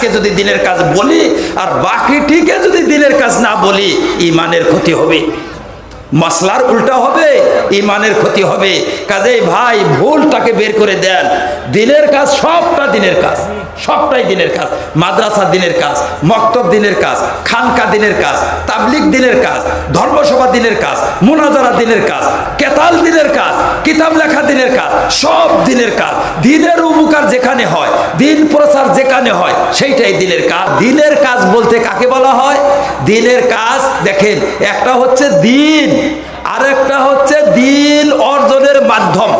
কাজকে যদি দিনের কাজ বলি আর বাকি বাকিটিকে যদি দিনের কাজ না বলি, ইমানের ক্ষতি হবে। মশলার উল্টা হবে, ইমানের ক্ষতি হবে। কাজেই ভাই, ভুলটাকে বের করে দেন। দিনের কাজ সবটা দিনের কাজ। সবটাই দিনের কাজ মাদ্রাসা দিনের কাজ মক্তব দিনের কাজ খানকা দিনের কাজ তাবলিক দিনের কাজ ধর্মসভা দিনের কাজ মোনাজারা দিনের কাজ কেতাল দিনের কাজ কিতাব লেখা দিনের কাজ সব দিনের কাজ দিনের উপকার যেখানে হয় দিন প্রচার যেখানে হয় সেইটাই দিনের কাজ দিনের কাজ বলতে কাকে বলা হয় দিনের কাজ দেখেন একটা হচ্ছে দিন আর একটা হচ্ছে দিন অর্জনের মাধ্যম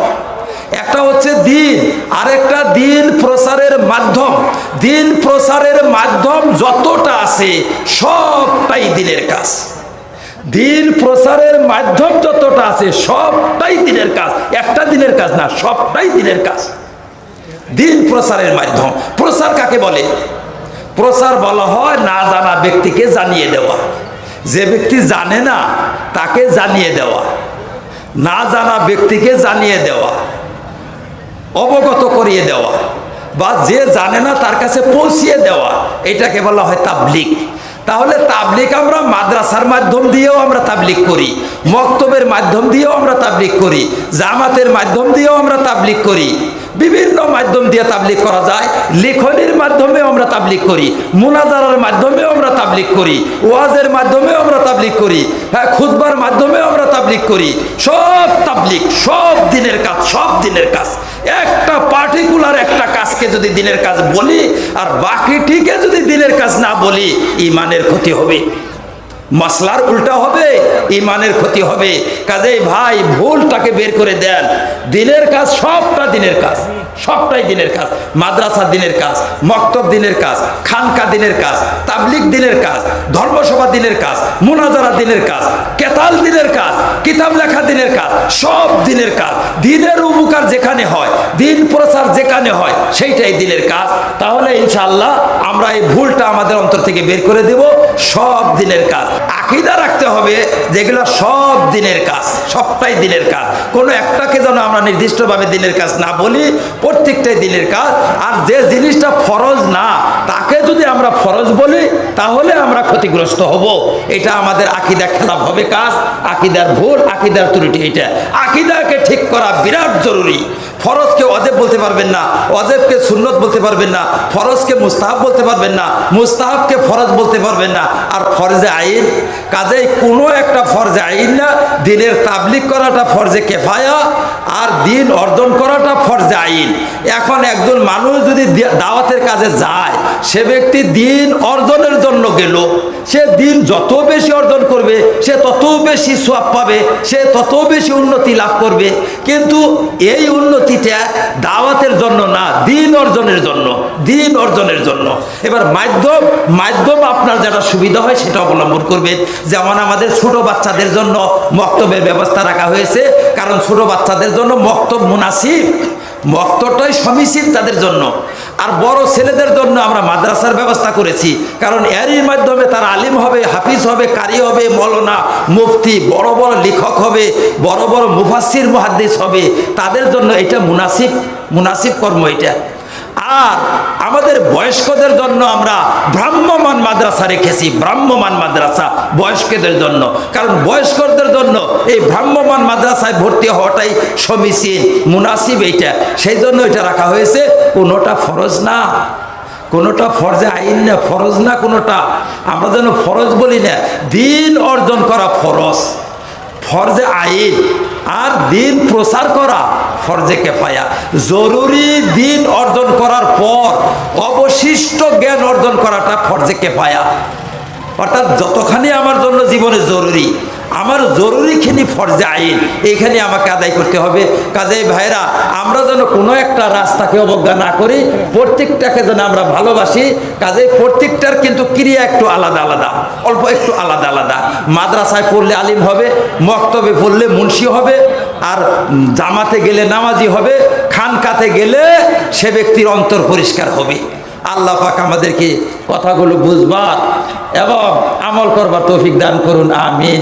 একটা হচ্ছে দিন, আরেকটা দিন প্রসারের মাধ্যম। দিন প্রসারের মাধ্যম যতটা আছে, সবটাই দিনের কাজ। দিন প্রসারের মাধ্যম যতটা আছে, সবটাই দিনের কাজ। একটা দিনের কাজ না, সবটাই দিনের কাজ। দিন প্রসারের মাধ্যম। প্রসার কাকে বলে? প্রসার বলা হয় না জানা ব্যক্তিকে জানিয়ে দেওয়া। যে ব্যক্তি জানে না, তাকে জানিয়ে দেওয়া। না জানা ব্যক্তিকে জানিয়ে দেওয়া। অবগত করিয়ে দেওয়া বা যে জানে না তার কাছে পৌঁছিয়ে দেওয়া, এটাকে বলা হয় তাবলিক তাহলে তাবলিক আমরা মাদ্রাসার মাধ্যম দিয়েও আমরা তাবলিক করি, মক্তবের মাধ্যম দিয়েও আমরা তাবলিক করি, জামাতের মাধ্যম দিয়েও আমরা তাবলিক করি, বিভিন্ন মাধ্যম দিয়ে তাবলিক করা যায়, লেখনির মাধ্যমেও আমরা তাবলিক করি, মুনাজারার মাধ্যমেও আমরা তাবলিক করি, ওয়াজের মাধ্যমেও আমরা তাবলিক করি হ্যাঁ খুদবার মাধ্যমেও আমরা তাবলিক করি, সব তাবলিক সব দিনের কাজ, সব দিনের কাজ। একটা পার্টিকুলার একটা কাজকে যদি দিনের কাজ বলি, আর বাকি বাকিটিকে যদি দিনের কাজ না বলি, ইমানের ক্ষতি হবে। মশলার উল্টা হবে ইমানের ক্ষতি হবে। কাজেই ভাই, ভুলটাকে বের করে দেন। দিনের কাজ সবটা দিনের কাজ। সবটাই দিনের কাজ। মাদ্রাসা দিনের কাজ, মক্তব দিনের কাজ, খানকা দিনের কাজ তাবলিক দিনের কাজ, ধর্মসভা দিনের কাজ, মুনাজারা দিনের কাজ, কেতাল দিনের কাজ, কিতাব লেখা দিনের কাজ, সব দিনের কাজ। দিনের উপকার যেখানে হয়, দিন প্রচার যেখানে হয়, সেইটাই দিনের কাজ। তাহলে ইনশাআল্লাহ আমরা এই ভুলটা আমাদের অন্তর থেকে বের করে দেব। সব দিনের কাজ। আকিদা রাখতে হবে যেগুলো সব দিনের কাজ, সবটাই দিনের কাজ। কোনো একটাকে যেন আমরা নির্দিষ্টভাবে দিনের কাজ না বলি, প্রত্যেকটাই দিনের কাজ। আর যে জিনিসটা ফরজ না, তাকে যদি আমরা ফরজ বলি, তাহলে আমরা ক্ষতিগ্রস্ত হব। এটা আমাদের আকিদা খেলাপ হবে কাজ, আকিদার ভুল, আকিদার ত্রুটি এটা। আকিদাকে ঠিক করা বিরাট জরুরি। ফরজকে অজেব বলতে পারবেন না অজেবকে সুন্নত বলতে পারবেন না, ফরজকে মুস্তাহাব বলতে পারবেন না, মুস্তাহাবকে ফরজ বলতে পারবেন না। আর ফরজে আইন, কাজেই কোনো একটা ফরজে আইন না, দিনের তাবলিক করাটা ফরজে কেফায়া আর দিন অর্জন করাটা ফরজে আইন। এখন একজন মানুষ যদি দাওয়াতের কাজে যায়, সে ব্যক্তি দিন অর্জনের জন্য গেল। সে দিন যত বেশি অর্জন করবে, সে তত বেশি সোয়াব পাবে, সে তত বেশি উন্নতি লাভ করবে। কিন্তু এই উন্নতিটা দাওয়াতের জন্য না, দিন অর্জনের জন্য। দিন অর্জনের জন্য। এবার মাধ্যম মাধ্যম আপনার যেটা সুবিধা হয় সেটা অবলম্বন করবেন যেমন আমাদের ছোট বাচ্চাদের জন্য মক্তবের ব্যবস্থা রাখা হয়েছে। কারণ ছোট বাচ্চাদের জন্য মক্তব মুনাসিব। মক্তটাই সমীচীন তাদের জন্য। আর বড় ছেলেদের জন্য আমরা মাদ্রাসার ব্যবস্থা করেছি। কারণ এরই মাধ্যমে তারা আলিম হবে, হাফিজ হবে, কারি হবে, মলনা, মুফতি, বড় বড় লেখক হবে, বড় বড় মুফাসির মুহাদ্দিস হবে। তাদের জন্য এটা মুনাসিব মুনাসিব কর্ম এটা। আর আমাদের বয়স্কদের জন্য আমরা ভ্রাম্যমান মাদ্রাসা রেখেছি ভ্রাম্যমান মাদ্রাসা বয়স্কদের জন্য। কারণ বয়স্কদের জন্য এই ভ্রাম্যমান মাদ্রাসায় ভর্তি হওয়াটাই সমীচীন, মুনাসিব এইটা। সেই জন্য এটা রাখা হয়েছে, কোনোটা ফরজ না, কোনোটা ফরজে আইন না, ফরজ না কোনোটা। আমরা যেন ফরজ বলি না, দিন অর্জন করা ফরজ। ফরজে আইন আর দিন প্রচার করা ফরজে কেফায়া। জরুরি দিন অর্জন করার পর অবশিষ্ট জ্ঞান অর্জন করাটা ফরজে কেফায়া। অর্থাৎ যতখানি আমার জন্য জীবনে জরুরি আমার জরুরিখানি ফরজে আইন এইখানে আমাকে আদায় করতে হবে। কাজেই ভাইরা আমরা যেন কোনো একটা রাস্তাকে অবজ্ঞা না করি, প্রত্যেকটাকে যেন আমরা ভালোবাসি। কাজেই প্রত্যেকটার কিন্তু ক্রিয়া একটু আলাদা আলাদা, অল্প একটু আলাদা আলাদা। মাদ্রাসায় পড়লে আলিম হবে, মক্তবে পড়লে মুন্সি হবে, আর জামাতে গেলে নামাজি হবে, খানকাতে গেলে সে ব্যক্তির অন্তর পরিষ্কার হবে। আল্লাহ পাক আমাদেরকে কথাগুলো বুঝবার এবং আমল করবার তৌফিক দান করুন, আমিন।